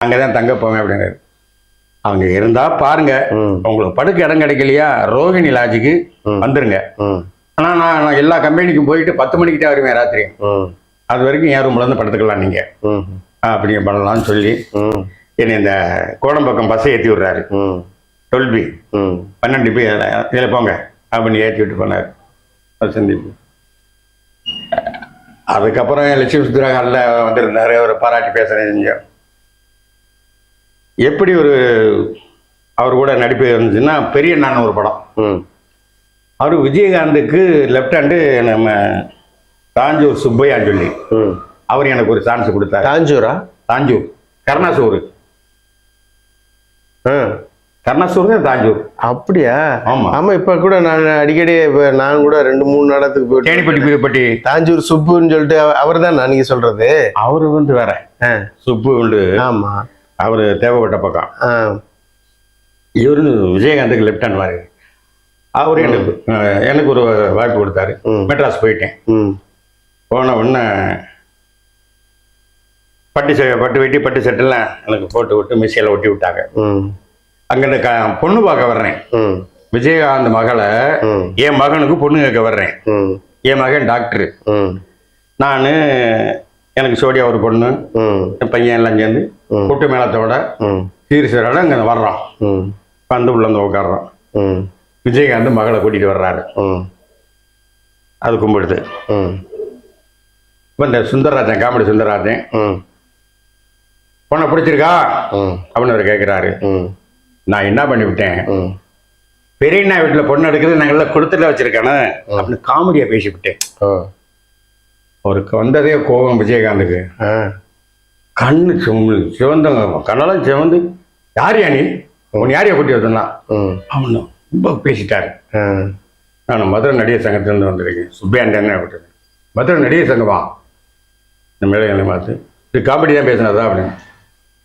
அங்கதான் தங்க போவேன் அப்படின்னாரு அவங்க இருந்தா பாருங்க உங்களுக்கு படுக்க இடம் கிடைக்கலையா ரோகிணி லாட்ஜுக்கு ம். வந்துருங்க. ஆனா நான் நான் எல்லா கம்பெனிக்கும் போயிட்டு பத்து மணிக்கு தான் வருவேன் ராத்திரி. அது வரைக்கும் என் ரூம்ல இருந்து படுத்துக்கலாம் நீங்க. ம். அப்படிங்க பண்ணலாம்னு சொல்லி என்னை இந்த கோடம்பக்கம் பஸ்ஸை ஏற்றி விடுறாரு. டுவெல் பி பன்னெண்டு பி இதில் போங்க. அப்படின்னு ஏற்றி விட்டு போனார். சந்திப்பு அதுக்கப்புறம் லட்சுமி சுந்தரகாரில் வந்திருந்தாரு. அவர் பாராட்டி பேசுகிறேன் செஞ்சோம் எப்படி ஒரு அவர் கூட நடிப்பு இருந்துச்சுன்னா பெரிய நான் ஒரு படம். ம். அவர் விஜயகாந்துக்கு லெஃப்ட் ஹேண்டு நம்ம தாஞ்சூர் சுப்பையான்னு சொல்லி. ம். அவர் எனக்கு ஒரு சான்ஸ் கொடுத்தாரு. காஞ்சூரா தாஞ்சூர். கருணாசூர். ஆ. கருணாசூர் தான் தாஞ்சூர். அப்படியா? ஆமா. ஆமா இப்ப கூட நான் அடிக்கடி இப்ப நான் கூட ரெண்டு மூணு நாடகத்துக்கு போயிட்டு தேனிப்பட்டி தாஞ்சூர் சுப்புன்னு சொல்லிட்டு அவர் தான் நீங்க சொல்றது. அவரு வந்து வேற. சுப்பு உண்டு. ஆமா. அவரு தேவைப்பட்ட பக்கம். இவரு விஜயகாந்துக்கு லெஃப்ட் ஹேண்ட் மாதிரி அவரு எனக்கு எனக்கு ஒரு வாய்ப்பு கொடுத்தாரு. மெட்ராஸ் போயிட்டேன். ம். போன உடனே பட்டு பட்டு வெட்டி பட்டு செட்டெல்லாம் எனக்கு போட்டு விட்டு மிஷினில் ஒட்டி விட்டாங்க. ம். அங்கிட்டு க பொண்ணு பார்க்க வர்றேன். ம். விஜயகாந்த் மகளை என் மகனுக்கு பொண்ணு கேட்க வர்றேன். ம். என் மகன் டாக்டரு. ம். நான் எனக்கு சோடியா ஒரு பொண்ணு ம். என் பையன் எல்லாம் சேர்ந்து. கூட்டு மேளத்தோட சீரிசரோட இங்கே வர்றோம் ம். வந்து உள்ள வந்து உட்காடுறோம் ம். விஜயகாந்த் மகளை கூட்டிட்டு வர்றாரு. ம். அது கும்பிடுது. ம். இப்போ இந்த சுந்தரராஜன் காமெடி சுந்தரராஜன் ம். பொண்ணை பிடிச்சிருக்கா? அப்படின்னு அவர் கேட்குறாரு ம். நான் என்ன பண்ணிவிட்டேன்? ம். பெரியண்ணா வீட்டில் பொண்ணு எடுக்கிறது நாங்கள் எல்லாம் கொடுத்துட்டு வச்சிருக்கேன்னு அப்படின்னு காமெடியாக பேசிவிட்டேன். அவருக்கு வந்ததே கோபம் விஜயகாந்துக்கு. கண்ணு சிவந்து சிவந்தங்க கண்ணெல்லாம் சிவந்து யார் நீ? உன் யாரையா கூட்டி வந்தான் ம். அவனு ரொம்ப பேசிட்டாரு. நான் மதுரை நடிகர் சங்கத்திலேருந்து வந்திருக்கேன். சுப்பையாண்டன்னு விட்டுருக்கேன் மதுரை நடிகர் சங்கமா இந்த மேலே பார்த்து இது காமெடி தான் பேசினதா? அப்படின்னு.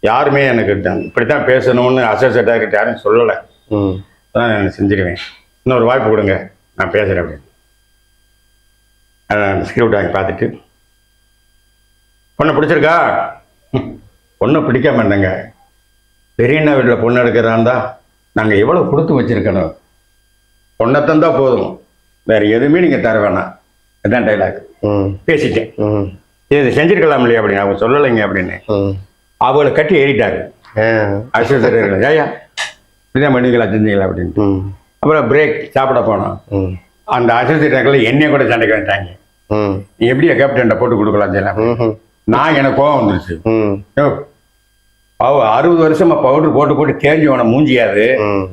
யாருமே எனக்கு இப்படி தான் பேசணும்னு அசோசியேட்டாக கிட்ட யாரும் சொல்லலை. நான் செஞ்சிருவேன். இன்னொரு வாய்ப்பு கொடுங்க. நான் பேசுகிறேன் அப்படின்னு. ஸ்கிரிப்ட் வாங்கி பார்த்துட்டு. பொண்ணை பிடிச்சிருக்கா? பொண்ணை பிடிக்காம என்னங்க பெரியண்ணா வீட்டில் பொண்ணு எடுக்கிறாந்தா நாங்கள் எவ்வளோ கொடுத்து வச்சிருக்கணும்? பொண்ணை தந்தா போதும். வேற எதுவுமே நீங்கள் தர வேணாம். இதான் டைலாக் ம். பேசிட்டேன். ம். இது செஞ்சிருக்கலாம் இல்லையா அப்படின்னு அவங்க சொல்லலைங்க அப்படின்னு. அவளை கட்டி ஏறிட்டாரு. அசோசியேட்டர் ஏயா இப்படிதான் பண்ணிக்கலாம் செஞ்சீங்களா அப்படின்ட்டு அப்புறம் பிரேக் சாப்பிட போனோம். அந்த அசோசியேட்டர்கள் என்னைய கூட சண்டைக்கு வந்துட்டாங்க ம். நீ எப்படியா கேப்டன்ட்ட போட்டு கொடுக்கலாம் செய்யலாம் நான் எனக்கு கோவம் வந்துருச்சு. அறுபது வருஷமா பவுடர் போட்டு போட்டு தேஞ்சு உன மூஞ்சியாது. ம்.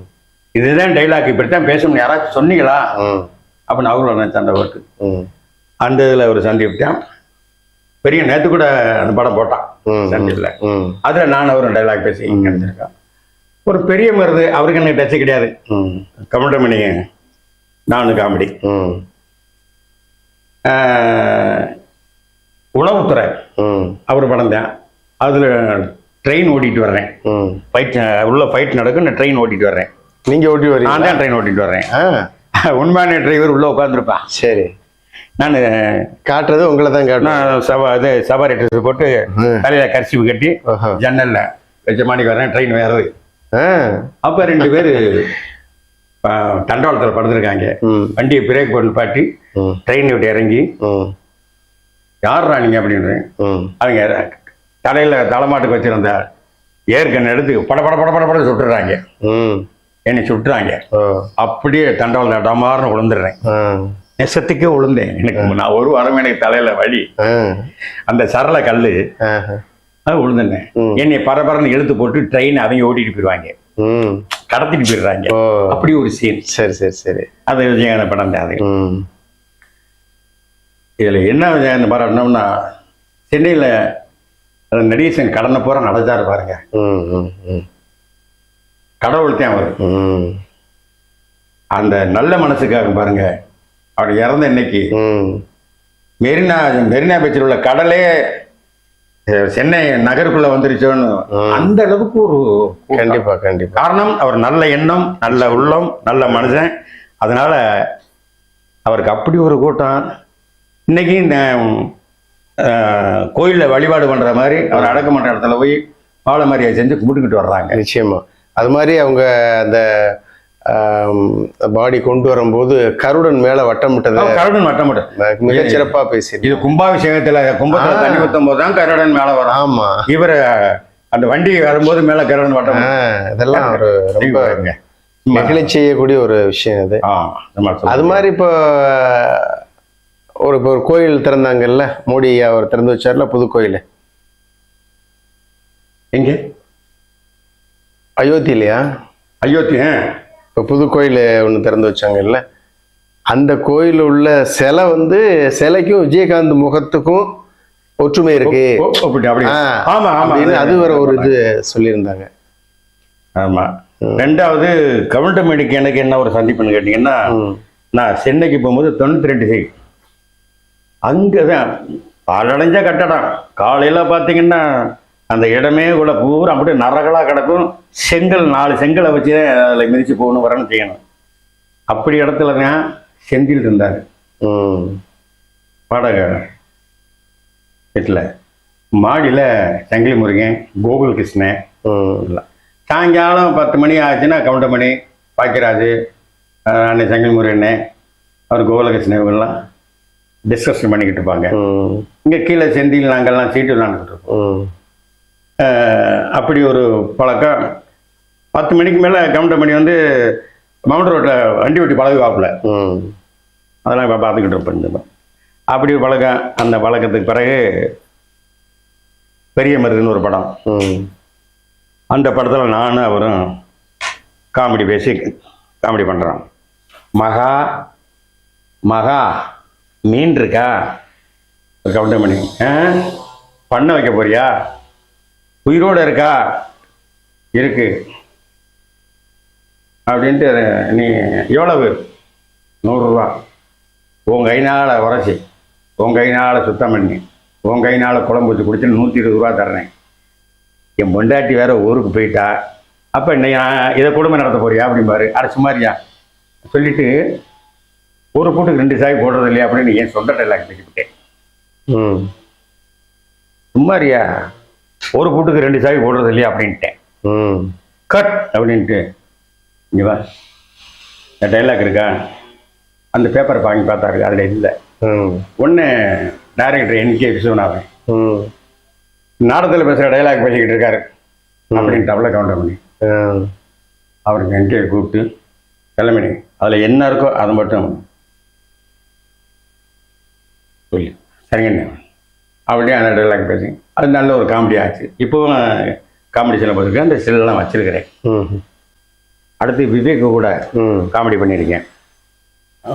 இதுதான் டைலாக் இப்படித்தான் பேசணும்னு யாராச்சும் சொன்னீங்களா? ம். அப்படின்னு அவரோட நான் சண்டை போட்டு ம். அந்த இதில் ஒரு சண்டை விட்டான். பெரிய நேற்று கூட அந்த படம் போட்டான். ம் அதில் நான் அவரும் டைலாக் பேசி கிடைச்சிருக்கான் ஒரு பெரிய மருது அவருக்கு எனக்கு டச்சு கிடையாது. ம். கமெண்டமணி நானு காமெடி. உளவுத்துறை. அவர் படம் தான் அதில் ட்ரெயின் ஓட்டிட்டு வர்றேன். ம். ஃபைட் உள்ள ஃபைட் நடக்கும் நான் ட்ரெயின் ஓட்டிட்டு வர்றேன். நீங்க ஓட்டி நான் வரீங்களா தான் ட்ரெயின் ஓட்டிட்டு வர்றேன். உண்மையான டிரைவர் உள்ள உட்காந்துருப்பான் சரி. நான் காட்டுறது உங்களை தான் காட்டணும் நான் சவா இது சவாரி ட்ரெஸ் போட்டு. தலையில கர்ச்சிப்பு கட்டி. ஜன்னல்ல வச்ச மாணிக்கு வரேன் ட்ரெயின் வேறது அப்ப ரெண்டு பேர் தண்டவாளத்தில் படுத்திருக்காங்க. வண்டியை பிரேக் பாட்டி ம். ட்ரெயின் விட்டு இறங்கி யார்ரா நீங்க அப்படின்றேன். ம். அவங்க தலையில தலைமாட்டுக்கு வச்சிருந்த ஏற்கனவே எடுத்து பட பட பட பட பட சுட்டுறாங்க. என்னை சுட்டுறாங்க. அப்படியே தண்டவாளம் டமார்னு விழுந்துடுறேன் நெசத்துக்கே விழுந்தேன் எனக்கு நான் ஒரு வாரம் எனக்கு தலையில ஆ. அந்த சரள. அது விழுந்துட்டேன். என்னை பரபரன்னு இழுத்து போட்டு ட்ரெயின் அவங்க ஓட்டிட்டு போயிடுவாங்க கடத்திட்டு போயிடுறாங்க. அப்படி ஒரு சீன் சரி சரி சரி. அது விஜயகாந்த படம் தான் அது. இதுல என்ன விஜயகாந்த பாராட்டணும்னா சென்னையில அந்த நடிகேசன் கடனை பூரா நடந்தாரு பாருங்க. கடவுள் தான் அவர். அந்த நல்ல மனசுக்காக பாருங்க அவர் இறந்த இன்னைக்கு மெரினா மெரினா பீச்சில் உள்ள கடலே சென்னை நகருக்குள்ள வந்துருச்சோன்னு. அந்த அளவுக்கு ஒரு. கண்டிப்பா கண்டிப்பா. காரணம் அவர் நல்ல எண்ணம் நல்ல உள்ளம் நல்ல மனுஷன். அதனால அவருக்கு அப்படி ஒரு கூட்டம். இன்னைக்கு கோயில்ல வழிபாடு பண்ற மாதிரி அவர் அடக்கம் பண்ற இடத்துல போய் மாலை மரியாதை செஞ்சு கும்பிட்டுக்கிட்டு வர்றாங்க. நிச்சயமா. அது மாதிரி அவங்க அந்த பாடி கொண்டு வரும்போது கருடன் மேல வட்டமிட்டதை கருடன் வட்டம் மட்டும் மிக சிறப்பா பேசியிருக்கீங்க. இது கும்பாபிஷேகத்துல கும்பத்துல. தண்ணி ஊத்தும் போது தான் கருடன் மேல வரும். ஆமா. இவர அந்த வண்டி வரும்போது மேல கருடன் வட்டம் இதெல்லாம் ஒரு ரொம்ப. நெகிழ்ச்சி செய்யக்கூடிய ஒரு விஷயம் சொல்லுங்க. அது மாதிரி இப்போ ஒரு இப்போ ஒரு கோயில் திறந்தாங்கல்ல மோடி அவர் திறந்து வச்சார்ல புது கோயில். எங்க? அயோத்தியிலையா? அயோத்தி. இப்போ புது கோயில் ஒன்று திறந்து வச்சாங்கல்ல அந்த கோயில் உள்ள சிலை வந்து சிலைக்கும் விஜயகாந்த் முகத்துக்கும் ஒற்றுமை இருக்கு. அப்படின்னு அது வேற ஒரு இது சொல்லியிருந்தாங்க. ஆமா. ரெண்டாவது கவுண்டமேடிக்கு எனக்கு என்ன ஒரு சந்திப்புன்னு கேட்டீங்கன்னா. நான் சென்னைக்கு போகும்போது தொண்ணூத்தி ரெண்டு சை அங்கதான் பாழடைஞ்ச கட்டடம். காலையில பாத்தீங்கன்னா அந்த இடமே கூட பூரா அப்படியே நரகளா கிடக்கும். செங்கல் நாலு செங்கலை வச்சு அதில் மிதிச்சு போகணும் வரணும் செய்யணும். அப்படி இடத்துல தான் செந்தில் இருந்தார். வாடகை வீட்டில். மாடியில் சங்கிலி முருகன் கோகுல் கிருஷ்ணன் சாயங்காலம் பத்து மணி ஆச்சுன்னா கவுண்டமணி பாக்கியராஜ் அண்ணன் சங்கிலி முருகன் அவர் கோகுலகிருஷ்ணன் இவங்கெல்லாம் டிஸ்கஷன் பண்ணிக்கிட்டு இருப்பாங்க. இங்கே கீழே செந்தில் நாங்கள்லாம் சீட்டு விளாண்டுக்கிட்டு இருப்போம். அப்படி ஒரு பழக்கம். பத்து மணிக்கு மேலே கவுண்டமணி வந்து மவுண்ட் ரோட்டில் வண்டி ஓட்டி பழகுவாப்புல. ம். அதெல்லாம் இப்போ பார்த்துக்கிட்டு இருப்பேன். அப்படி ஒரு பழக்கம். அந்த பழக்கத்துக்கு பிறகு பெரிய மருதுன்னு ஒரு படம். ம். அந்த படத்தில் நானும் அவரும் காமெடி பேசி காமெடி பண்ணுறோம் மகா மகா மீன் இருக்கா? கவுண்டமணி பண்ண வைக்க போறியா? உயிரோடு இருக்கா? இருக்கு. அப்படின்ட்டு நீ எவ்வளவு? நூறுரூவா. உன் கைனால் உரைச்சி உன் கைனால் சுத்தம் பண்ணி உன் கைனால் குழம்பு வச்சு குடிச்சு நூற்றி இருபது ரூபா தர்றேன். என் பொண்டாட்டி வேற ஊருக்கு போயிட்டா. அப்போ இன்னைக்கு நான் இதை குடும்பம் நடத்த போறியா அப்படிம்பாரு. அட சும்மாரியா சொல்லிட்டு ஒரு பூட்டுக்கு ரெண்டு சாய் போடுறது இல்லையா அப்படின்னு என் சொந்த டைலாக் பேசிவிட்டேன் ம். சும்மாரியா ஒரு பூட்டுக்கு ரெண்டு சாய் போடுறது இல்லையா அப்படின்ட்டேன். ம். கட் அப்படின்ட்டு. இங்கே வா. இந்த டைலாக் இருக்கா? அந்த பேப்பரை வாங்கி பார்த்தாரு. அதில் இல்லை. ம். ஒன்று டைரக்டர் என்கே விஸ்வநாதன். ம். நாடகத்தில் பேசுகிற டைலாக் பேசிக்கிட்டு இருக்காரு. அப்படின்ட்டு அவ்வளோ கவுண்டர் பண்ணி. அவருக்கு என்கே கூப்பிட்டு கிளம்பினி அதில் என்ன இருக்கோ அதை மட்டும் சொல்லி. சரிங்கண்ணே. அப்படியே அந்த டைலாக் பேசி. அது நல்ல ஒரு காமெடி ஆச்சு. இப்போவும் காமெடி சில போட்டுருக்கேன். அந்த சிலெல்லாம் வச்சிருக்கிறேன். ம் அடுத்து விவேக் கூட காமெடி பண்ணியிருக்கேன்.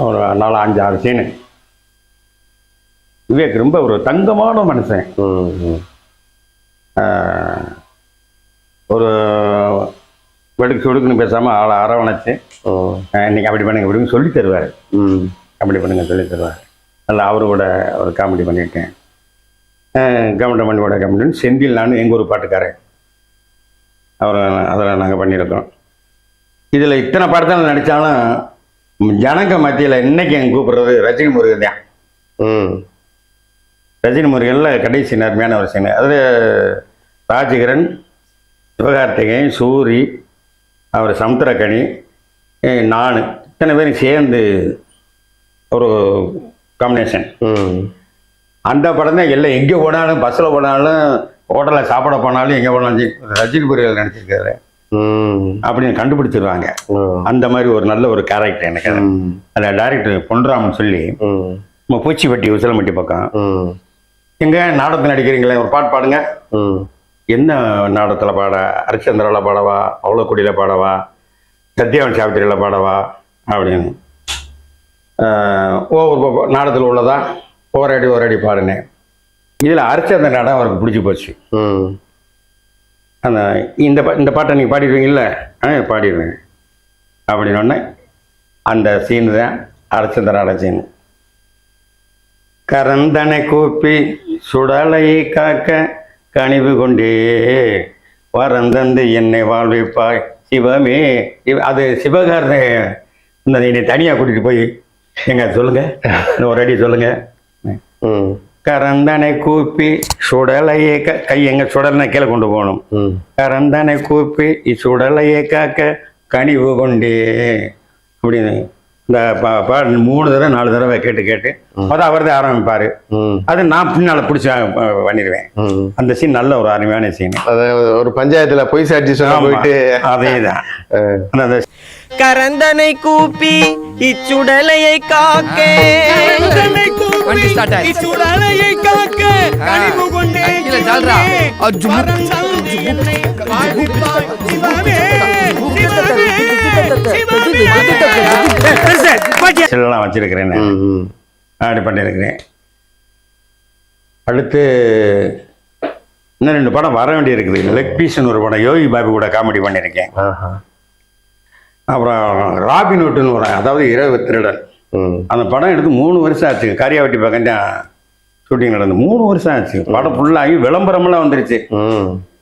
ஒரு நாலு அஞ்சு ஆறு சீனு விவேக் ரொம்ப ஒரு தங்கமான மனுஷன். ஒரு வெடுக்கு வெடுக்குன்னு பேசாமல் ஆளை அரவணைச்சு இன்னைக்கு அப்படி பண்ணுங்க இப்படின்னு சொல்லி தருவார். ம். அப்படி பண்ணுங்க சொல்லி தருவார். நல்லா அவரு கூட ஒரு காமெடி பண்ணியிருக்கேன். கவுண்டமணி கூட காமெடி செந்தில் நான் எங்கள் ஊர் பாட்டுக்காரன் அவர் அதில் நாங்கள் பண்ணியிருக்கோம். இதில் இத்தனை படத்தில் நடித்தாலும் ஜனங்க மத்தியில் இன்னைக்கு எங்க கூப்பிடுறது ரஜினி முருகன் தான். ரஜினி முருகனில் கடைசி நேர்மையான ஒரு சீன் அது ராஜகிரண் சிவகார்த்திகேயன் சூரி அவர் சமுத்திரக்கனி நான் இத்தனை பேரும் சேர்ந்து ஒரு காம்பினேஷன் அந்த படம் தான் எல்லாம் எங்கே போனாலும் பஸ்ஸில் போனாலும் ஹோட்டலில் சாப்பிட போனாலும் எங்கே போனாலும் ரஜினி முருகன் நடிச்சிருக்காரு. ம். அப்படின்னு கண்டுபிடிச்சிருவாங்க. அந்த மாதிரி ஒரு நல்ல ஒரு கேரக்டர் எனக்கு. அதில் டேரக்டர் பொன்ராமன் சொல்லி ம். நம்ம பூச்சிப்பட்டி உசிலம்பட்டி பக்கம். ம். எங்க நாடகத்தில் நடிக்கிறீங்களே ஒரு பாட்டு பாடுங்க. ம். என்ன நாடகத்தில் பாட ஹரிச்சந்திராவில் பாடவா அவ்வளோக்குடியில் பாடவா சத்யவன் சாவித்திரியில் பாடவா அப்படின்னு. ஒவ்வொரு நாடகத்தில் உள்ளதா? ஓரடி ஓரடி பாடினேன் இதில் ஹரிச்சந்திர நாடகம் அவருக்கு பிடிச்சி போச்சு. ம். அந்த இந்த பா இந்த பாட்டை நீங்கள் பாடிடுவீங்கல்ல? ஆ பாடிடுவேன். அப்படின்னு உடனே அந்த சீன் தான் ஹரிச்சந்திராட சீன் கரந்தனை கூப்பி சுடலையை காக்க கனிவு கொண்டே. வரந்தந்து என்னை வாழ்விப்பாய். சிவமே இவ- அது சிவகாரன இந்த என்னை தனியாக கூட்டிகிட்டு போய் எங்க சொல்லுங்க. இன்னும் ஒரு அடி சொல்லுங்க. ம் கரந்தனை கூப்பி சுடலையே க- எங்க கீழே கொண்டு போகணும். ம். கரந்தனை கூப்பி இச்சுடலையே காக்க கனிவு கொண்டே. அப்படின்னு இந்த பா- பா மூணு தடவை நாலு தடவை கேட்டு கேட்டு மொதல் அவர் தான் ஆரம்பிப்பாரு. ம். அது நான் பின்னால் பிடிச்சி பண்ணிடுவேன். ம். அந்த சீன் நல்ல ஒரு அருமையான சீன் அதாவது ஒரு பஞ்சாயத்துல பொய் சாட்சி போயிட்டு. அதே தான் கரந்தனை கூப்பி இச்சுடலையை காக்க. வண்டி start ஆயிடுச்சு. காக்க கனிவு கொண்டே ஜால்ரா. வச்சிருக்கிறேன். அப்படி பண்ணியிருக்கிறேன் அடுத்து இன்னும் ரெண்டு படம் வர வேண்டி இருக்குது லெக் பீஸ்னு ஒரு படம். யோகி பாபு கூட காமெடி பண்ணியிருக்கேன். அப்புறம் ராபின் ஹுட்னு ஒரு அதாவது இரவு திருடன் அந்த படம் எடுத்து மூணு வருஷம் ஆச்சு காரியாவட்டி பக்கம் ஷூட்டிங் நடந்து. மூணு வருஷம் ஆச்சு. படம் ஃபுல்லாகி விளம்பரமெல்லாம் வந்துருச்சு.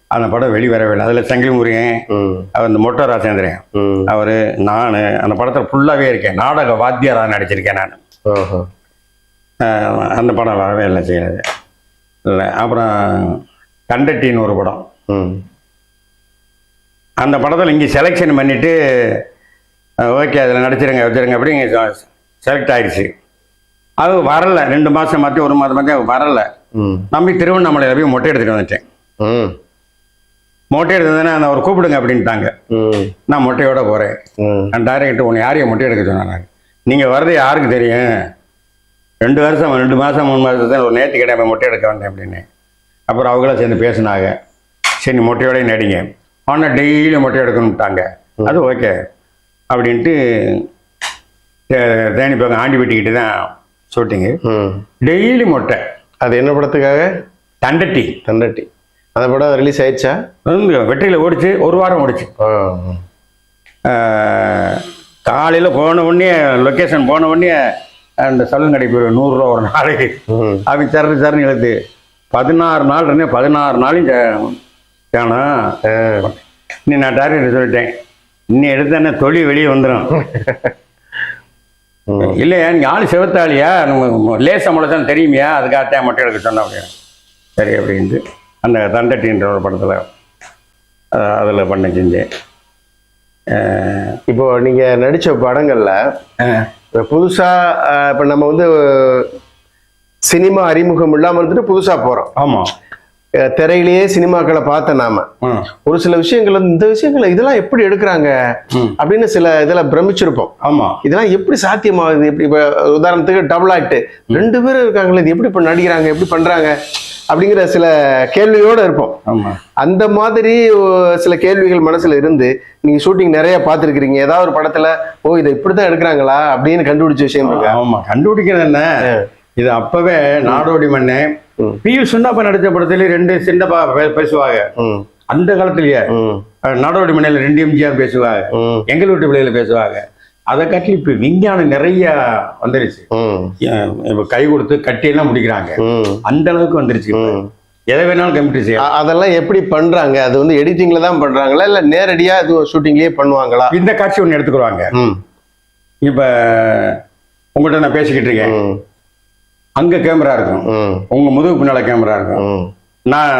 அந்த படம் வெளிவரவே இல்லை. அதில் சங்கிலி முருகன் அவர் இந்த மொட்டை ராசேந்திரன் ம். அவர் நான் அந்த படத்தில் ஃபுல்லாகவே இருக்கேன். நாடக வாத்தியாராக நடிச்சிருக்கேன் நான். அந்த படம் வரவே இல்லை. செய்யறது இல்லை. அப்புறம் கண்டட்டின்னு ஒரு படம். அந்த படத்தில் இங்கே செலெக்ஷன் பண்ணிவிட்டு ஓகே அதில் நடிச்சிருங்க வச்சுருங்க அப்படி இங்கே செலக்ட் ஆயிடுச்சு. அது வரல. ரெண்டு மாதம் மாற்றி ஒரு மாதம் மாற்றி வரல. ம். நம்பி திருவண்ணாமலையில் போய் மொட்டை எடுத்துகிட்டு வந்துட்டேன். ம். மொட்டை எடுத்ததுன்னா அந்த அவர் கூப்பிடுங்க அப்படின்ட்டாங்க. ம். நான் மொட்டையோட போகிறேன் நான் டைரக்டர் உன்னை யாரையும் மொட்டை எடுக்க சொன்னாங்க நீங்கள் வர்றது யாருக்கு தெரியும்? ரெண்டு வருஷம் ரெண்டு மாதம் மூணு மாதத்துல ஒரு நேற்று கிடையாது மொட்டை எடுக்க வந்தேன் அப்படின்னு. அப்புறம் அவங்கள சேர்ந்து பேசினாங்க. சரி மொட்டையோடய நடிங்க. ஆனால் டெய்லி மொட்டை எடுக்கணும்ட்டாங்க. அது ஓகே. அப்படின்ட்டு தேனி பக்கம் ஆண்டி வெட்டிக்கிட்டு தான் ஷூட்டிங்கு ம். டெய்லி மொட்டை. அது என்ன படத்துக்காக? தண்டட்டி. தண்டட்டி. அந்த படம் ரிலீஸ் ஆயிடுச்சா? வெற்றியில் ஓடிச்சு ஒரு வாரம் ஓடிச்சு. காலையில் போன உடனே லொக்கேஷன் போன உடனே அந்த சலூன் கடைக்கு போயிடுவேன் நூறுரூவா ஒரு நாளைக்கு. அவன் சரணு சரணு எழுத்து பதினாறு நாள் இருந்தேன் பதினாறு நாளையும் சேனா ஆ. நீ நான் டாக்டர் சொல்லிட்டேன். இன்னும் எடுத்தேன்னா தொழில் வெளியே வந்துடும். இல்லையா? நீ ஆள் செவத்தாளியா? லேச முளைச்சாலும் தெரியுமியா அதுக்காகத்தான் மட்டும் எடுக்க சொன்னேன் அப்படின்னு சரி அப்படின்ட்டு அந்த தண்டட்டின்ற ஒரு படத்தில் அதில் பண்ண செஞ்சேன். இப்போ நீங்க நடிச்ச படங்கள்ல இப்ப புதுசா அஹ், இப்ப நம்ம வந்து சினிமா அறிமுகம் இல்லாம இருந்துட்டு புதுசா போறோம். ஆமாம் திரையிலேயே சினிமாக்களை பார்த்த நாம. ஒரு சில விஷயங்கள் இந்த விஷயங்களை இதெல்லாம் எப்படி எடுக்கிறாங்க. அப்படின்னு சில இதில் பிரமிச்சிருப்போம். ஆமாம் இதெல்லாம் எப்படி சாத்தியமாகுது? எப்படி இப்போ உதாரணத்துக்கு டபுள் ஆக்ட் ரெண்டு பேரும் இருக்காங்களே இது எப்படி இப்ப நடிக்கிறாங்க எப்படி பண்றாங்க? அப்படிங்கிற சில கேள்வியோட இருப்போம். அந்த மாதிரி சில கேள்விகள் மனசுல இருந்து நீங்க ஷூட்டிங் நிறைய பார்த்துருக்கிறீங்க. ஏதாவது ஒரு படத்துல ஓ இதை இப்படித்தான் எடுக்கிறாங்களா? அப்படின்னு கண்டுபிடிச்ச விஷயம் இருக்கா? ஆமா. கண்டுபிடிக்கிறது என்ன? இது அப்பவே நாடோடி மண்ணே ம். பியூ சுண்ணாப்பா நடிச்ச படத்துல ரெண்டு சின்னப்பா பேசுவாங்க. அந்த காலத்திலேயே நாடோடி மண்ணில் ரெண்டு எம்ஜிஆர் பேசுவாங்க. எங்கள் வீட்டு பிள்ளைகள பேசுவாங்க. அதை கட்டி இப்ப விஞ்ஞானம் நிறைய வந்துருச்சு. கை கொடுத்து கட்டியெல்லாம் முடிக்கிறாங்க. அந்த அளவுக்கு வந்துருச்சு. எதை வேணாலும் கம்ப்யூட்டர் செய்யலாம். அதெல்லாம் எப்படி பண்றாங்க? அது வந்து எடிட்டிங்ல தான் பண்றாங்களா? இல்ல நேரடியா இது ஷூட்டிங்லயே பண்ணுவாங்களா? இந்த காட்சி ஒன்று எடுத்துக்குருவாங்க. ம். இப்ப உங்கள்கிட்ட நான் பேசிக்கிட்டு இருக்கேன். அங்க கேமரா இருக்கும். ம். உங்க முதுகு பின்னால கேமரா இருக்கும். நான்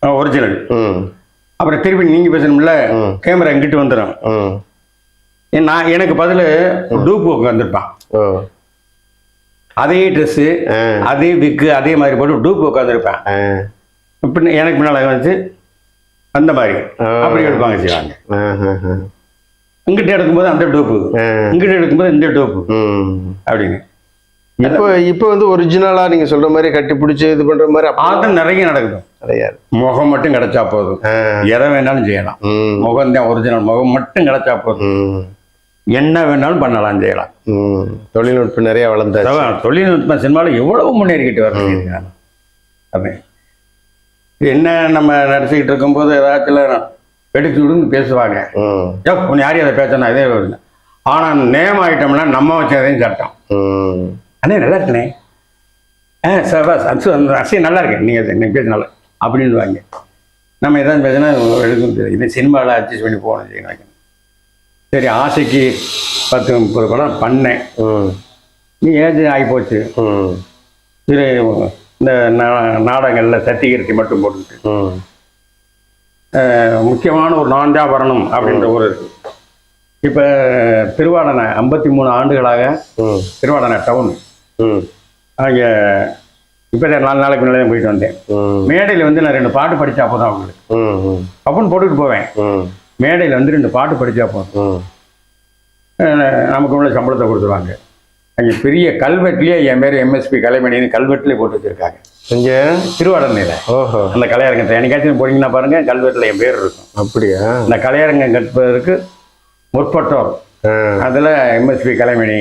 ஒரிஜினல் ம். அப்புறம் திருப்பி நீங்க பேசணும்ல. கேமரா இங்கிட்டு வந்துடும் நான் எனக்கு பதில் டூப் உட்காந்துருப்பான் அதே ட்ரெஸ்ஸு. அதே விக்கு அதே மாதிரி போட்டு டூப் உட்காந்துருப்பேன் பின்ன எனக்கு பின்னால வந்து அந்த மாதிரி. அப்படி எடுப்பாங்க செய்வாங்க. இங்கிட்ட எடுக்கும்போது அந்த டூப்பு. இங்கிட்ட எடுக்கும்போது இந்த டூப்பு. ம். அப்படின்னு. இப்போ இப்போ வந்து ஒரிஜினலா நீங்க சொல்ற மாதிரி கட்டி பிடிச்சி இது பண்ற மாதிரி அது நிறைய நடக்குது. கிடையாது முகம் மட்டும் கிடைச்சா போதும். எதை வேணாலும் செய்யலாம். ம். முகம் தான் ஒரிஜினல் முகம் மட்டும் கிடைச்சா போதும். என்ன வேணாலும் பண்ணலாம் செய்யலாம். ம். தொழில்நுட்பம் நிறைய வளர்ந்தாச்சு. அதான் தொழில்நுட்ப சினிமாவில் எவ்வளவு முன்னேறிக்கிட்டு அது என்ன நம்ம நடிச்சுக்கிட்டு இருக்கும்போது ஏதாச்சும் வெடிச்சு விடுந்து பேசுவாங்க. உன்னை யாரையும் அதை பேசணும் இதே வருது. ஆனால் நேம் ஆயிட்டோம்னா நம்ம வச்சதையும் சட்டம். ம். அண்ணே நல்லா இருக்குண்ணே. ஆ சார் அசு நல்லா இருக்கு. நீங்கள் பேச நல்லா அப்படின்னு வாங்க நம்ம எதாவது பேசினா எழுதும் இது சினிமாவில் அட்ஜஸ்ட் பண்ணி போகணும் செய்யணும் சரி ஆசைக்கு பத்து முப்பது படம் பண்ணேன். நீ ஏஜ் ஆகி போச்சு. இது இந்த நா- நாடகங்கள்ல சத்திகீர்த்தி மட்டும் போட்டுக்கிட்டு. முக்கியமான ஒரு நான்காபரணம் அப்படின்ற ஒரு இருக்கு இப்போ திருவாடனை ஐம்பத்தி மூணு ஆண்டுகளாக திருவாடனை டவுன் அங்கே இப்போ நாலு நாளைக்கு முன்னாடி போயிட்டு வந்தேன். மேடையில் வந்து நான் ரெண்டு பாட்டு படித்தா போதும் அவங்களுக்கு. அப்படின்னு போட்டுட்டு போவேன். மேடையில் வந்து ரெண்டு பாட்டு படித்தா போதும். நமக்கு உள்ள சம்பளத்தை கொடுத்துருவாங்க. அங்கே பெரிய கல்வெட்டுலேயே என் பேர் எம்எஸ்பி கலைமணின்னு கல்வெட்டுலேயே போட்டு வச்சிருக்காங்க. இங்க திருவாடனையில் ஓஹோ. அந்த கலையரங்கத்தை என்னைக்காச்சும் போனீங்கன்னா பாருங்க கல்வெட்டில் என் பேர் இருக்கும். அப்படியா? அந்த கலையரங்கம் கற்பதற்கு முற்பட்டோர். அதில் எம்எஸ்பி கலைமணி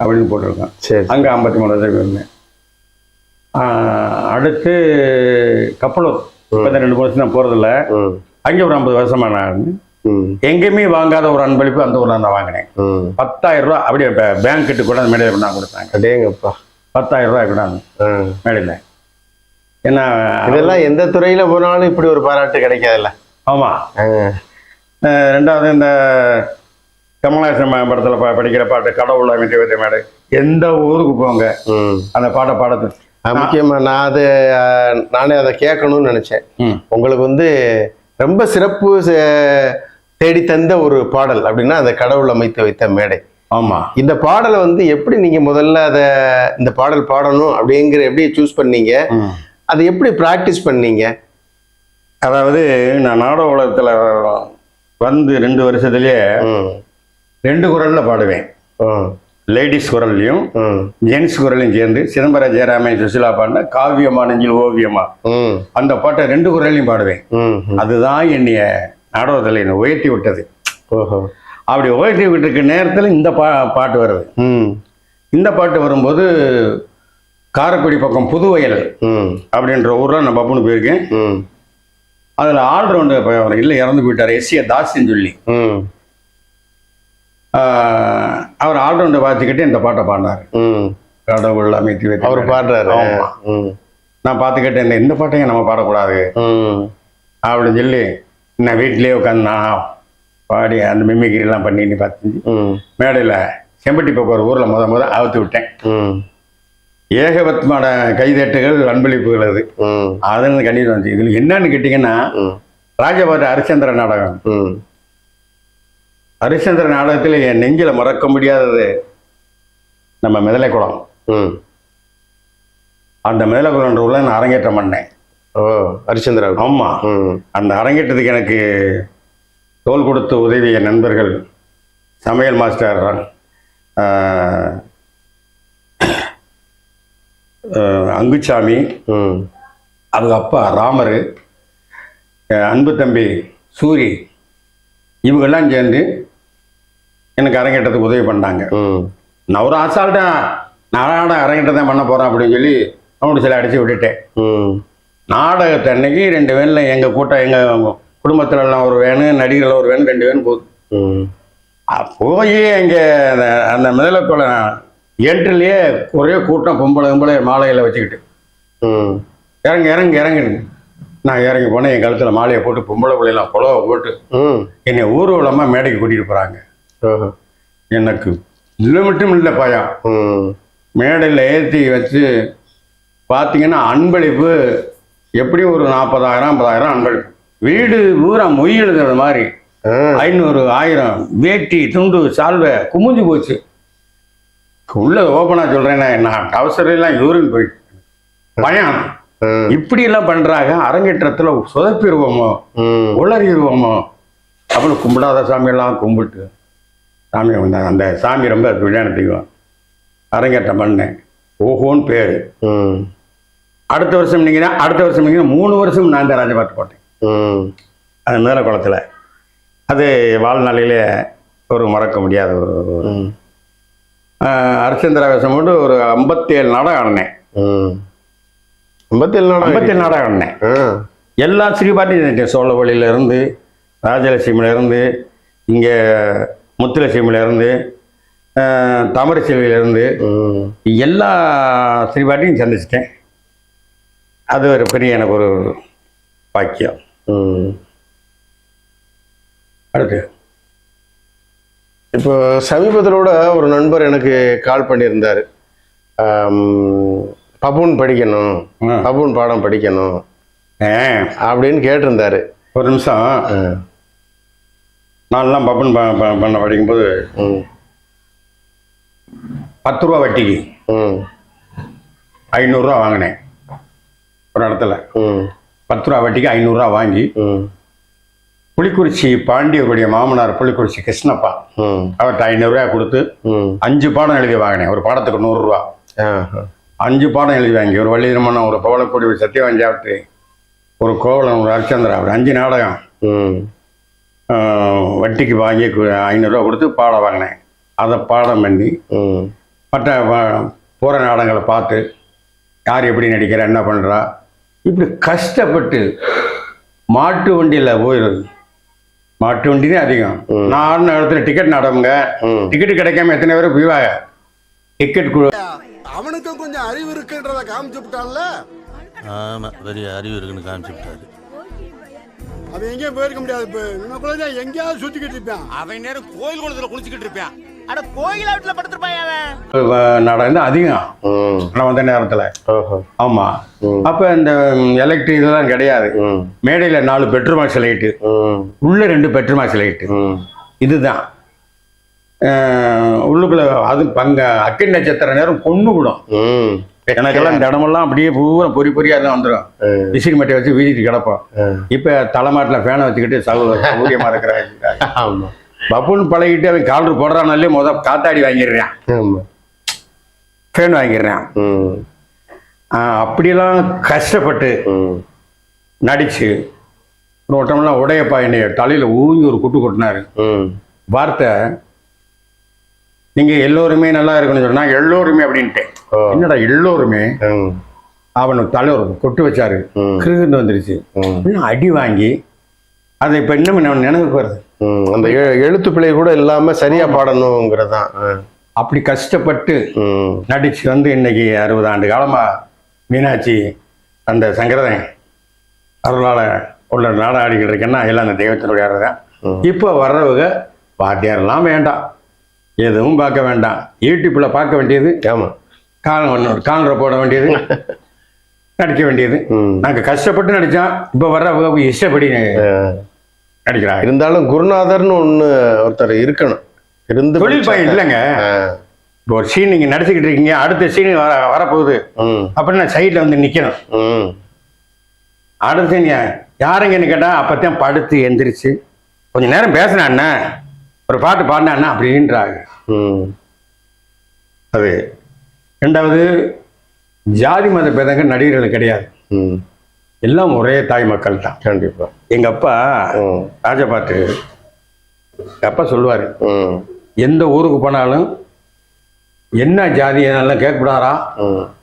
அப்படின்னு போட்டிருக்கோம் சரி. அங்கே ஐம்பத்தி மூணு ஆஹ், அடுத்து கப்பலூர். இப்போ ரெண்டு மூணு வருஷம் நான் போகிறதில்ல அங்கே ஒரு ஐம்பது வருஷமா நான் எங்கேயுமே வாங்காத ஒரு அன்பளிப்பு அந்த ஊரில் நான் வாங்கினேன். பத்தாயிரம் ரூபா அப்படியே பேங்க் கிட்ட கூட அந்த மேடையில் நான் கொடுத்தாங்க. அடேங்கப்பா. பத்தாயிரம் ரூபாய் ஆ. மேடையில். ஏன்னா இதெல்லாம் எந்த துறையில போனாலும் இப்படி ஒரு பாராட்டு கிடைக்காதுல்ல. ஆமாம். ரெண்டாவது இந்த கமலஹாசன் படத்தில் ப படிக்கிற பாட்டு கடவுள் அமைதி வைத்த மேடை. எந்த ஊருக்கு போங்க அந்த பாட்டை பாடத்து அது முக்கியமா நான் அது நானே அதை கேட்கணும்னு நினைச்சேன். உங்களுக்கு வந்து ரொம்ப சிறப்பு தேடி தந்த ஒரு பாடல் அப்படின்னா அந்த கடவுள் அமைத்து வைத்த மேடை. ஆமாம் இந்த பாடலை வந்து எப்படி நீங்க முதல்ல அதை இந்த பாடல் பாடணும் அப்படிங்கிற எப்படி சூஸ் பண்ணீங்க? அதை எப்படி ப்ராக்டிஸ் பண்ணீங்க? அதாவது நான் நாடக உலகத்தில் வந்து ரெண்டு வருஷத்துலேயே ரெண்டு குரலில் பாடுவேன். லேடிஸ் குரல்லையும் ஜென்ஸ் குரலையும் சேர்ந்து சிதம்பரம் ஜெயராமன் சுசிலா பாடின காவியமா நெஞ்சில் ஓவியமா. அந்த பாட்டை ரெண்டு குரல்லையும் பாடுவேன். அதுதான் என்னைய நாடகத்தில் என்னை உயர்த்தி விட்டது. ஓஹோ. அப்படி உயர்த்தி விட்டுருக்க நேரத்தில் இந்த பா பாட்டு வருது. இந்த பாட்டு வரும்போது காரைக்குடி பக்கம் புதுவயல் அப்படின்ற ஊரில் நான் பப்புனு போயிருக்கேன். அதில் ஆல்ரவுண்டு இல்லை இறந்து போயிட்டார் எஸ்ஏ தாஸ்ன்னு சொல்லி. அவர் ஆல்ரவுண்டை பார்த்துக்கிட்டு இந்த பாட்டை பாடினார். கடவுள் அமைத்து வைத்த அவர். பாடுறாரு. நான் பார்த்துக்கிட்டு இந்த இந்த பாட்டையும் நம்ம பாடக்கூடாது. ம். அப்படின்னு சொல்லி நான் வீட்டிலேயே உட்காந்து நான் பாடி அந்த மிமிக்ரிலாம் பண்ணி பார்த்து. ம். மேடையில் செம்பட்டி பக்கம் ஒரு ஊரில் முத முத அவுத்து விட்டேன். ம். ஏகபத்மான கைதட்டுகள் அன்பளிப்புகள் அது. அதுன்னு கண்டிப்பாக வந்துச்சு. இதில் என்னன்னு கேட்டிங்கன்னா ராஜபாட்டு ஹரிச்சந்திர நாடகம். ம். ஹரிச்சந்திர நாடகத்தில் என் நெஞ்சில் மறக்க முடியாதது நம்ம மிதலைக்குளம். ம். அந்த மிதலைக்குளம்ன்ற ஊரில் நான் அரங்கேற்றம் பண்ணேன். ஓ ஹரிச்சந்திரா. ஆமாம் ம். அந்த அரங்கேற்றத்துக்கு எனக்கு தோல் கொடுத்து உதவிய நண்பர்கள் சமையல் மாஸ்டர் அங்குச்சாமி ம். அவங்க அப்பா ராமர் அன்பு தம்பி சூரி இவங்கெல்லாம் சேர்ந்து எனக்கு அரங்கேற்றத்துக்கு உதவி பண்ணாங்க ம். நான் ஒரு அசால்ட்டா நாடாட அரங்கேற்றம் பண்ண போகிறேன் அப்படின்னு சொல்லி அவனுக்கு சில அடித்து விட்டுட்டேன். ம். நாடகத்தை அன்னைக்கு ரெண்டு வேனில் எங்கள் கூட்டம் எங்கள் குடும்பத்துல எல்லாம் ஒரு வேனு நடிகர்கள் ஒரு வேனு ரெண்டு வேன் போகுது. போய் அங்கே அந்த மிதலக்குள்ள என்ட்ரிலேயே ஒரே கூட்டம் பொம்பளை கும்பளை மாலையில் வச்சுக்கிட்டு. ம். இறங்கு இறங்கு இறங்குங்க. நான் இறங்கி போனேன் என் கழுத்தில் மாலையை போட்டு பொம்பளை பிள்ளைலாம் குழவை போட்டு ம். என்னை ஊர்வலமாக மேடைக்கு கூட்டிகிட்டு போகிறாங்க எனக்கு இல்லை மட்டும் இல்லை பயம் மேடையில் ஏற்றி வச்சு பார்த்தீங்கன்னா அன்பளிப்பு எப்படியும் ஒரு நாற்பதாயிரம் ஐம்பதாயிரம் அன்பளிப்பு. வீடு பூரா மொய் எழுதுற மாதிரி. ஐநூறு ஆயிரம் வேட்டி துண்டு சால்வை குமிஞ்சு போச்சு. உள்ள ஓப்பனாக சொல்கிறேன்னா நான் அவசரம் யூரின் போயிட்டு. பயம். இப்படி எல்லாம் பண்றாங்க அரங்கேற்றத்தில் சொதப்பிடுவோமோ உளறிடுவோமோ அப்புறம் கும்பிடாத சாமியெல்லாம் கும்பிட்டு. சாமி வந்தாங்க. அந்த சாமி ரொம்ப கல்யாணத்துக்கு அரங்கேற்றம் பண்ணேன் ஓஹோன்னு பேர். ம். அடுத்த வருஷம் நீங்கன்னா அடுத்த வருஷம் நீங்கன்னா மூணு வருஷம் நான் தான் ராஜபாட்டு போட்டேன். ம். அந்த மேல குளத்தில். அது வாழ்நாளிலே ஒரு மறக்க முடியாத ஒரு ஹரிச்சந்திரா வேஷம் போட்டு ஒரு ஐம்பத்தேழு நாடகம் ஆடினேன். ம். ஐம்பத்தேழு நாடகம் ஐம்பத்தேழு நாடகம் ஆடினேன். எல்லா ஸ்ரீபாட்டியும் சோழவழியிலேருந்து ராஜலட்சுமியிலேருந்து இங்கே முத்துலட்சுமியிலேருந்து தாமரசெல்வியிலேருந்து எல்லா ஸ்ரீபாட்டியும் சந்திச்சிட்டேன். அது ஒரு பெரிய எனக்கு ஒரு பாக்கியம். அடுத்து. இப்போ சமீபத்தில் கூட ஒரு நண்பர் எனக்கு கால் பண்ணியிருந்தார். பப்புன் படிக்கணும் ம். பப்புன் பாடம் படிக்கணும் அப்படின்னு கேட்டிருந்தாரு. ஒரு நிமிஷம். நான்லாம் பப்பன் பண்ண படிக்கும்போது பத்து ரூபா வட்டிக்கு ஐநூறுரூவா வாங்கினேன். ஒரு இடத்துல. பத்து ரூபா வட்டிக்கு ஐநூறுரூவா வாங்கி ம். புலிக்குறிச்சி பாண்டியருடைய மாமனார் புலிக்குறிச்சி கிருஷ்ணப்பா. அவர்கிட்ட ஐநூறுரூவா கொடுத்து அஞ்சு பாடம் எழுதி வாங்கினேன். ஒரு பாடத்துக்கு நூறுரூவா. அஞ்சு பாடம் எழுதி வாங்கி ஒரு வள்ளி திருமணம் ஒரு பவளக்கொடி ஒரு சத்தியவாஞ்சாவத்து ஒரு கோவலம் ஒரு அரிச்சந்திரா ஒரு அஞ்சு நாடகம். வட்டிக்கு வாங்கி ஐநூறுரூவா கொடுத்து பாடம் வாங்கினேன். அதை பாடம் பண்ணி மற்ற போகிற நாடகங்களை பார்த்து யார் எப்படி நடிக்கிறா என்ன பண்ணுறா இப்படி கஷ்டப்பட்டு மாட்டு வண்டியில் போயிடுது மாட்டு வண்டி தான் அதிகம் நான் ஆடின இடத்துல டிக்கெட் நாடகங்க ம். டிக்கெட் கிடைக்காம எத்தனை பேர் போய்வாங்க டிக்கெட் கொடு அவனுக்கும் கொஞ்சம் அறிவு இருக்குன்றத காமிச்சு விட்டான்ல? ஆமா பெரிய அறிவு இருக்குன்னு காமிச்சுட்டாரு அவன் எங்கேயும் போயிருக்க முடியாது இப்ப இன்னும் எங்கேயாவது சுத்திக்கிட்டு இருப்பான். அவன் நேரம் கோயில் குளத்துல குளிச்சுக்கிட்டு இருப்பான். அட கோயில் வீட்டுல படுத்திருப்பான் அவன். அதிகம். ம். நான் வந்த நேரத்தில். ஓஹோ ஆமாம் ம். அப்போ இந்த எலக்ட்ரிக் இதெல்லாம் கிடையாது. ம். மேடையில் நாலு பெட்ரூமாக்ஸ் லைட்டு ம். உள்ள ரெண்டு பெட்ரூமாக்ஸ் லைட்டு ம். இதுதான். உள்ளுக்குள்ள அது பங்க அக்கின் நட்சத்திர நேரம் கொண்டு விடும் ம். எனக்கெல்லாம் இந்த இடமெல்லாம் அப்படியே பூரா பொறி பொறியா தான் வந்துடும். விசிறி மட்டை வச்சு வீதிட்டு கிடப்போம். இப்போ தலைமாட்டில் ஃபேனை வச்சுக்கிட்டு சவு சௌகரியமா இருக்கிறாங்க ஆமா. பப்புன்னு பழகிட்டு அவன் காலர் போடுறானாலே முத காத்தாடி வாங்கிடுறான். ஃபேன் வாங்கிடுறான். ம். ஆஹ் அப்படியெல்லாம் கஷ்டப்பட்டு நடிச்சு ஒரு ஓட்டமெல்லாம் உடையப்பா என்னைய தலையில் ஊங்கி ஒரு குட்டு கொட்டினாரு. வார்த்தை நீங்க எல்லோருமே நல்லா இருக்கணும்னு சொன்னா எல்லோருமே அப்படின்ட்டேன். ஓ. என்னடா எல்லோருமே? ம். அவனை தலை ஒரு கொட்டு வச்சாரு. கிருகுன்னு வந்துருச்சு. இன்னும் அடி வாங்கி அதை இப்போ இன்னும் நான் நினைவுக்கு வருது? அந்த எழுத்து பிழை கூட இல்லாம சரியா பாடணுங்கிறதான். அப்படி கஷ்டப்பட்டு நடிச்சு வந்து இன்னைக்கு அறுபது ஆண்டு காலமா மீனாட்சி அந்த சங்கரதன் அருளால உள்ள நாடாடிக்கிட்டு இருக்கேன்னா எல்லாம் அந்த தெய்வத்தினுடைய தான். இப்போ வர்றவங்க வாத்தியாரெல்லாம் வேண்டாம். எதுவும் பார்க்க வேண்டாம். யூடியூப்பில் பார்க்க வேண்டியது ஆமா. கால் காலரை போட வேண்டியது நடிக்க வேண்டியது. நாங்கள் கஷ்டப்பட்டு நடித்தோம் இப்போ வர்றவங்க இஷ்டப்படி. நடிக்கிறாங்க. இருந்தாலும் குருநாதர்னு ஒண்ணு ஒருத்தர் இருக்கணும். இருந்து தொழில் பையன் இல்லைங்க. இப்போ ஒரு சீன் நீங்கள் நடிச்சுக்கிட்டு இருக்கீங்க அடுத்த சீன் வர வரப்போகுது. அப்படின்னு நான் சைடில் வந்து நிற்கணும் அடுத்த சீன் யாருங்கன்னு கேட்டால் அப்போத்தான் படுத்து எந்திரிச்சு கொஞ்ச நேரம் பேசினா அண்ணா ஒரு பாட்டு பாடினா அண்ணா அப்படின்றாங்க. ம். அது ரெண்டாவது ஜாதி மத பேதங்கள் நடிகர்கள் கிடையாது. ம். எல்லாம் ஒரே தாய் மக்கள் தான். கண்டிப்பா. எங்க அப்பா ம். ராஜபாட்டு எங்க அப்பா சொல்லுவாரு ம். எந்த ஊருக்கு போனாலும் என்ன ஜாதி என்னெல்லாம் கேட்கக்கூடாரா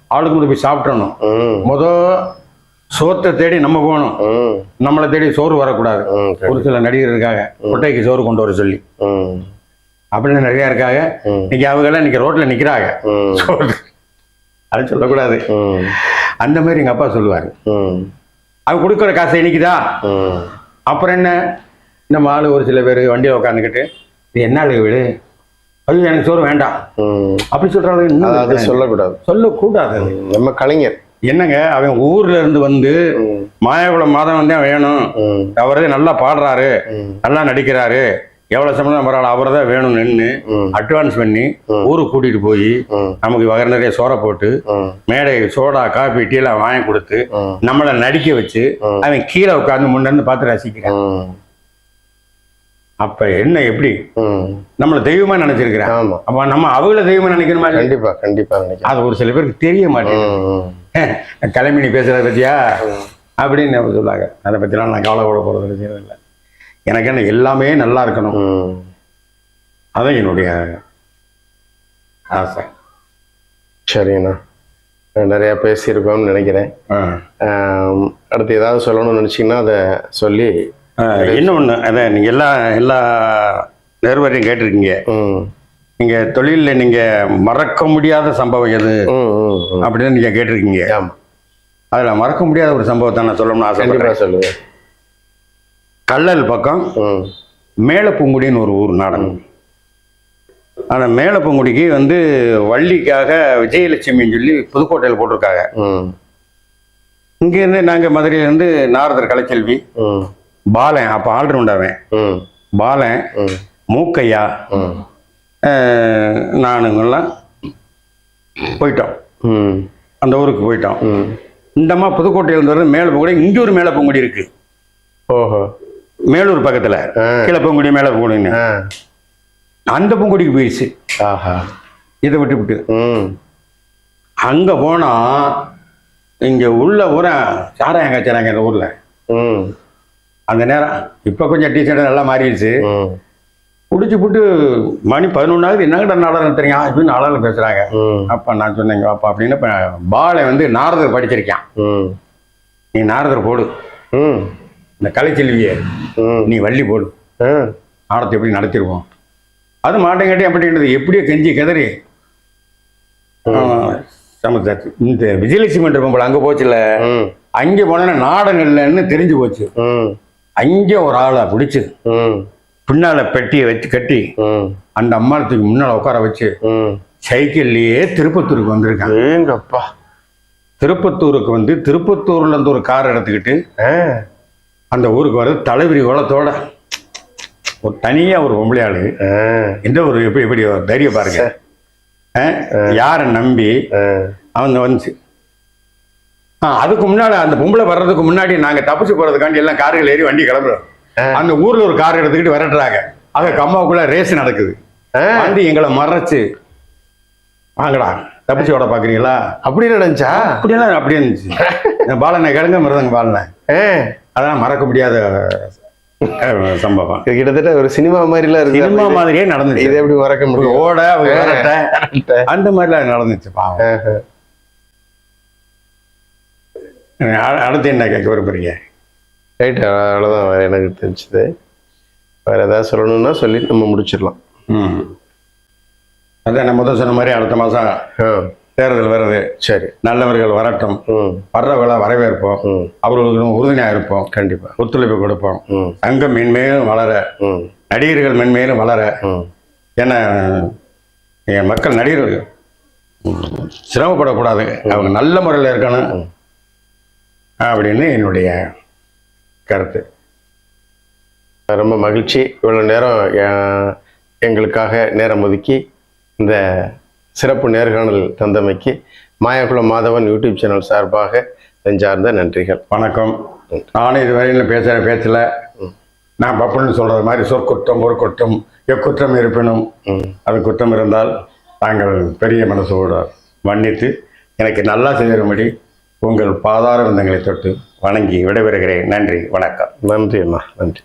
ஆளுக்கு கொண்டு போய் சாப்பிட்றணும் ம். முத சோத்தை தேடி நம்ம போகணும். நம்மளை தேடி சோறு வரக்கூடாது. ஒரு சில நடிகர் இருக்காங்க கொட்டைக்கு சோறு கொண்டு வர சொல்லி. அப்படின்னு நிறைய இருக்காங்க. இன்னைக்கு அவங்க எல்லாம் இன்னைக்கு ரோட்ல நிக்கிறாங்க. சோறு. அது சொல்லக்கூடாது. அந்த மாதிரி எங்க அப்பா சொல்லுவாரு. அவங்க கொடுக்குற காசு இனிக்குதா ம். அப்புறம் என்ன? நம்ம ஆளு ஒரு சில பேர் வண்டியில் உட்காந்துக்கிட்டு நீ என்ன ஆளு வீடு? ஐயோ எனக்கு சோறு வேண்டாம். அப்படி சொல்றாங்க. சொல்லக்கூடாது. சொல்லக்கூடாது. அது. நம்ம கலைஞர். என்னங்க அவன் ஊர்ல இருந்து வந்து. மாயகுளம் மாதம் வந்தே வேணும். அவரே நல்லா பாடுறாரு. நல்லா நடிக்கிறாரு. எவ்வளவு சம்பளம் பரவாயில்ல அவரை தான் வேணும் நின்று. அட்வான்ஸ் பண்ணி ஊருக்கு கூட்டிட்டு போய். நமக்கு வகை நிறைய சோறை போட்டு மேடை சோடா காபி டீலாம் வாங்கி கொடுத்து. நம்மளை நடிக்க வச்சு. அவன் கீழே உட்கார்ந்து முன்ன இருந்து பார்த்து ரசிக்கிறான். அப்ப என்ன எப்படி? நம்மள தெய்வமா நினைச்சிருக்கிறான். அப்ப நம்ம அவங்கள தெய்வமா நினைக்கணுமா? கண்டிப்பா கண்டிப்பா அது ஒரு சில பேருக்கு தெரிய மாட்டேங்குது. நீ பேசுறத பத்தியா? அப்படின்னு அவங்க சொல்லுவாங்க அதை பத்திலாம் நான் கவலைப்பட போறது விஷயம் இல்லை எனக்கு என்ன எல்லாமே நல்லா இருக்கணும். ம். அதான் என்னுடைய ஆசை. சரிண்ணா நிறையா பேசியிருக்கோம்னு நினைக்கிறேன். அடுத்து ஏதாவது சொல்லணும்னு நினச்சிங்கன்னா அதை சொல்லி இன்னொன்று அதான் நீங்கள் எல்லா எல்லா நேர்வரையும் கேட்டிருக்கீங்க. ம். நீங்கள் தொழிலில் நீங்கள் மறக்க முடியாத சம்பவம் எது? அப்படின்னு நீங்கள் கேட்டிருக்கீங்க. அதில் மறக்க முடியாத ஒரு சம்பவத்தை நான் சொல்லணும்னு ஆசைப்படுறேன். சொல்லுங்க. கல்லல் பக்கம் ம். மேலப்பூங்குடின்னு ஒரு ஊர் நாடகம். அந்த மேலப்பங்குடிக்கு வந்து வள்ளிக்காக விஜயலட்சுமின்னு சொல்லி புதுக்கோட்டையில் போட்டிருக்காங்க. ம். இங்கேருந்து நாங்கள் மதுரையிலேருந்து நாரதர் கலைச்செல்வி ம். பாலன் அப்போ ஆல்ரவுண்ட் அவன். ம். பாலன் மூக்கையா நானுங்கெல்லாம் போயிட்டோம். அந்த ஊருக்கு போயிட்டோம். இந்த அம்மா புதுக்கோட்டையிலேருந்து வர மேலப்பங்குடி இங்கே ஒரு மேலப்பங்குடி இருக்கு. ஓஹோ. மேலூர் பக்கத்தில். ஆ. கீழப்பங்குடி மேலப்பங்குடின்னு ஆ. அந்த பங்குடிக்கு போயிடுச்சு ஆஹா. இதை விட்டு விட்டு. ம். அங்கே போனால் இங்கே உள்ள ஊரா சாராயம் காய்ச்சறாங்க இந்த ஊரில். ம். அந்த நேரம் இப்போ கொஞ்சம் டீச்சர்ட் நல்லா மாறிடுச்சு. குடிச்சு புட்டு மணி பதினொன்றாவது என்னங்கிட்ட நாடகம் தெரியும்? இப்படின்னு நாடகம் பேசுகிறாங்க அப்போ நான் சொன்னேங்க அப்பா அப்படின்னு இப்போ பாலை வந்து நாரதர் படிச்சிருக்கான். ம். நீ நாரதர் போடு. ம். இந்த கலைச்செல்வியை நீ வள்ளி போடு. நாடத்தை எப்படி நடத்திருவோம் அது மாட்டேங்காட்டி அப்படின்றது எப்படியோ கெஞ்சி கதறி சமத்தாச்சு இந்த விஜயலட்சுமி இருப்போம் அங்கே போச்சுல ம். அங்கே போனா நாடகங்கள்லன்னு தெரிஞ்சு போச்சு. ம். அங்கே ஒரு ஆளை பிடிச்சு. ம். பின்னால பெட்டியை வச்சு கட்டி அந்த அம்மாளத்துக்கு முன்னால உட்கார வச்சு சைக்கிள்லயே திருப்பத்தூருக்கு வந்திருக்கான் ஏங்கப்பா. திருப்பத்தூருக்கு வந்து திருப்பத்தூர்ல இருந்து ஒரு கார் எடுத்துக்கிட்டு அந்த ஊருக்கு வர தலைவிரி கோலத்தோட. ஒரு தனியா ஒரு பொம்பளை ஆளு ஆ. எந்த ஒரு எப்படி எப்படி தைரியம் பாருங்க? யாரை நம்பி அவங்க வந்துச்சு அதுக்கு முன்னாடி அந்த பொம்பளை வர்றதுக்கு முன்னாடி நாங்க தப்பிச்சு போறதுக்காண்டி எல்லாம் கார்கள் ஏறி வண்டி கிளம்புறோம். அந்த ஊர்ல ஒரு கார் எடுத்துக்கிட்டு விரட்டுறாங்க. அங்க கம்மாவுக்குள்ள ரேஸ் நடக்குது. வந்து எங்களை மறைச்சு. வாங்கடா தப்பிச்சு ஓட பாக்குறீங்களா? அப்படி நடந்துச்சா? அப்படியெல்லாம் அப்படியே இருந்துச்சு. பாலனை கிழங்க மிருதங்க பாலனை. அதெல்லாம் மறக்க முடியாத சம்பவம். இது கிட்டத்தட்ட ஒரு சினிமா மாதிரிலாம் இருக்கு. சினிமா மாதிரியே நடந்துச்சு. இது எப்படி மறக்க முடியும்? ஓட அந்த மாதிரிலாம் நடந்துச்சு பாவம். அடுத்து என்ன கேட்க விரும்புறீங்க? ரைட் அவ்வளோதான் எனக்கு தெரிஞ்சது. வேற ஏதாவது சொல்லணும்னா சொல்லி நம்ம முடிச்சிடலாம். ம். அதான் நான் முதல் சொன்ன மாதிரி அடுத்த மாதம் தேர்தல் வருது. சரி. நல்லவர்கள் வரட்டும். ம். வர்றவங்களை வரவேற்போம். அவர்களுக்கு உறுதுணையாக இருப்போம். கண்டிப்பா. ஒத்துழைப்பு கொடுப்போம். ம். சங்கம் மென்மேலும் வளர. ம். நடிகர்கள் மென்மேலும் வளர. ம். ஏன்னா என் மக்கள் நடிகர்கள். சிரமப்படக்கூடாது. அவங்க நல்ல முறையில் இருக்கணும். அப்படின்னு என்னுடைய கருத்து. ரொம்ப மகிழ்ச்சி. இவ்வளோ நேரம் எங்களுக்காக நேரம் ஒதுக்கி இந்த சிறப்பு நேர்காணல் தந்தமைக்கு மாயாக்குளம் மாதவன் யூடியூப் சேனல் சார்பாக நெஞ்சார்ந்த நன்றிகள். வணக்கம். நானும் இதுவரையில் பேசுகிற பேச்சில் நான் பப்புன்னு சொல்கிறது மாதிரி சொற்குற்றம் ஒரு குற்றம் எக்குற்றம் இருப்பினும் அது குற்றம் இருந்தால் தாங்கள் பெரிய மனசோடு மன்னித்து எனக்கு நல்லா செய்யும்படி உங்கள் பாதார விந்தங்களை தொட்டு வணங்கி விடைபெறுகிறேன். நன்றி வணக்கம். நன்றி அண்ணா நன்றி.